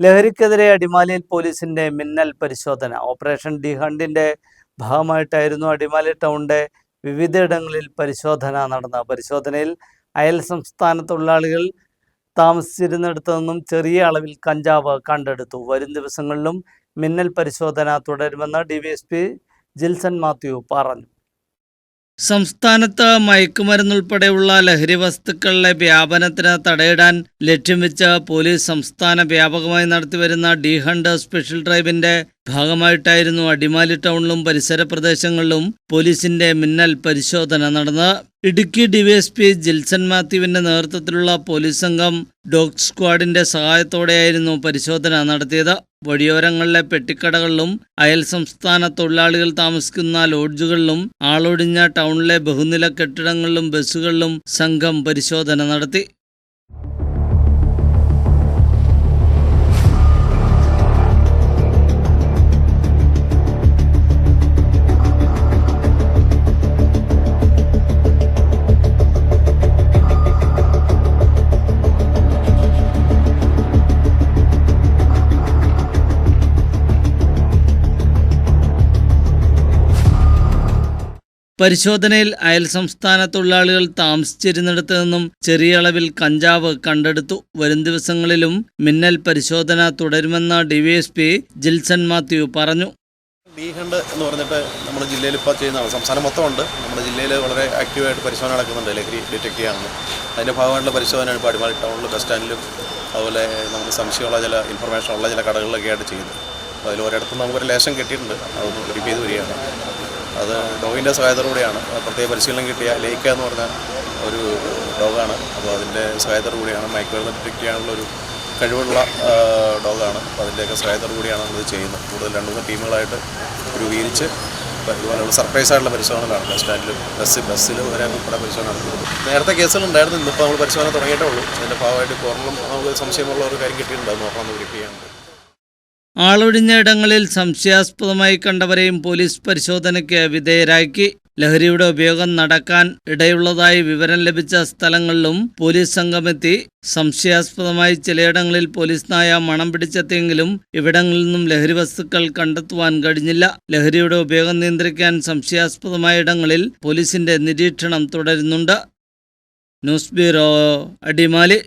ലഹരിക്കെതിരെ അടിമാലിയിൽ പോലീസിന്റെ മിന്നൽ പരിശോധന. ഓപ്പറേഷൻ ഡി ഹണ്ടിന്റെ ഭാഗമായിട്ടായിരുന്നു അടിമാലി ടൗണിന്റെ വിവിധയിടങ്ങളിൽ പരിശോധന നടന്ന പരിശോധനയിൽ അയൽ സംസ്ഥാന തൊഴിലാളികൾ താമസിച്ചിരുന്നിടത്തു നിന്നും ചെറിയ അളവിൽ കഞ്ചാവ് കണ്ടെടുത്തു. വരും ദിവസങ്ങളിലും മിന്നൽ പരിശോധന തുടരുമെന്ന് ഡി ജിൽസൺ മാത്യു പറഞ്ഞു. സംസ്ഥാനത്ത് മയക്കുമരുന്നുൾപ്പെടെയുള്ള ലഹരി വസ്തുക്കളുടെ വ്യാപനത്തിന് തടയിടാൻ ലക്ഷ്യം വെച്ച് പോലീസ് സംസ്ഥാന വ്യാപകമായി നടത്തിവരുന്ന ഡി ഹണ്ട് സ്പെഷ്യൽ ഡ്രൈവിന്റെ ഭാഗമായിട്ടായിരുന്നു അടിമാലി ടൗണിലും പരിസര പ്രദേശങ്ങളിലും പോലീസിന്റെ മിന്നൽ പരിശോധന നടന്നത്. ഇടുക്കി ഡിവൈഎസ്പി ജിൽസൺ മാത്യുവിന്റെ നേതൃത്വത്തിലുള്ള പോലീസ് സംഘം ഡോഗ് സ്ക്വാഡിന്റെ സഹായത്തോടെയായിരുന്നു പരിശോധന നടത്തിയത്. വഴിയോരങ്ങളിലെ പെട്ടിക്കടകളിലും അയൽ സംസ്ഥാന തൊഴിലാളികൾ താമസിക്കുന്ന ലോഡ്ജുകളിലും ആളൊഴിഞ്ഞ ടൗണിലെ ബഹുനില കെട്ടിടങ്ങളിലും ബസ്സുകളിലും സംഘം പരിശോധന നടത്തി. പരിശോധനയിൽ അയൽ സംസ്ഥാന തൊഴിലാളികൾ താമസിച്ചിരുന്നിടത്ത് നിന്നും ചെറിയ അളവിൽ കഞ്ചാവ് കണ്ടെടുത്തു. വരും ദിവസങ്ങളിലും മിന്നൽ പരിശോധന തുടരുമെന്ന് ഡിവൈഎസ്പി ജിൽസൺ മാത്യു പറഞ്ഞു. ബീഹണ്ട് എന്ന് പറഞ്ഞിട്ട് നമ്മുടെ ജില്ലയിൽ ഇപ്പോൾ ചെയ്യുന്നതാണ് സംസ്ഥാനം മൊത്തമുണ്ട്. നമ്മുടെ ജില്ലയിൽ വളരെ ആക്റ്റീവായിട്ട് പരിശോധന നടക്കുന്നുണ്ട്. ലഹരി ഡിറ്റക്ട് ചെയ്യാമെന്ന് അതിന്റെ ഭാഗമായിട്ടുള്ള പരിശോധനയാണ് ഇപ്പോൾ അടിമാലി ടൗണിൽ ബസ് സ്റ്റാൻഡിലും അതുപോലെ നമുക്ക് സംശയമുള്ള ചില ഇൻഫർമേഷൻ ഉള്ള ചില കടകളിലൊക്കെ ആയിട്ട് ചെയ്യുന്നത് അതിൽ ഒരിടത്തും നമുക്കൊരു ലേശം കിട്ടിയിട്ടുണ്ട്. അതൊന്ന് ചെയ്ത് വരികയാണ്. അത് ഡോഗിന്റെ സഹായത്തോടുകൂടിയാണ്. പ്രത്യേക പരിശീലനം കിട്ടിയ ലേക്ക എന്ന് പറഞ്ഞ ഒരു ഡോഗാണ്. അപ്പോൾ അതിന്റെ സഹായത്തോടുകൂടിയാണ് മയക്കുമരുന്ന് ഡിറ്റക്ട് ചെയ്യാനുള്ള ഒരു കഴിവുള്ള ഡോഗാണ്. അപ്പോൾ അതിന്റെയൊക്കെ സഹായത്തോടുകൂടിയാണ് നമ്മൾ ചെയ്യുന്നത്. കൂടുതൽ രണ്ട് മൂന്ന് ടീമുകളായിട്ട് രൂപീകരിച്ച് ഇതുപോലെയുള്ള സർപ്രൈസ് ആയിട്ടുള്ള പരിശോധനകളാണ് ബസ് സ്റ്റാൻഡിലും ബസ് ബസ്സിൽ വരെ ഉൾപ്പെടെ പരിശോധന നടത്തുന്നത് നേരത്തെ കേസുകളുണ്ടായിരുന്നു ഇന്നിപ്പോൾ നമ്മൾ പരിശോധന തുടങ്ങിയിട്ടേ ഉള്ളൂ. അതിന്റെ ഭാഗമായിട്ട് ഇപ്പോൾ നമുക്ക് സംശയമുള്ള ഒരു കാര്യം കിട്ടിയിട്ടുണ്ട്. അത് നോക്കണം വെരിഫൈ ചെയ്യാനുണ്ട് ആളൊഴിഞ്ഞ ഇടങ്ങളിൽ സംശയാസ്പദമായി കണ്ടവരെയും പോലീസ് പരിശോധനയ്ക്ക് വിധേയരാക്കി. ലഹരിയുടെ ഉപയോഗം നടക്കാൻ ഇടയുള്ളതായി വിവരം ലഭിച്ച സ്ഥലങ്ങളിലും പോലീസ് സംഘമെത്തി. സംശയാസ്പദമായി ചിലയിടങ്ങളിൽ പോലീസ് നായ മണം പിടിച്ചെത്തിയെങ്കിലും ഇവിടങ്ങളിൽ നിന്നും ലഹരി വസ്തുക്കൾ കണ്ടെത്തുവാൻ കഴിഞ്ഞില്ല. ലഹരിയുടെ ഉപയോഗം നിയന്ത്രിക്കാൻ സംശയാസ്പദമായ ഇടങ്ങളിൽ പോലീസിന്റെ നിരീക്ഷണം തുടരുന്നുണ്ട്. News bureau Adimali.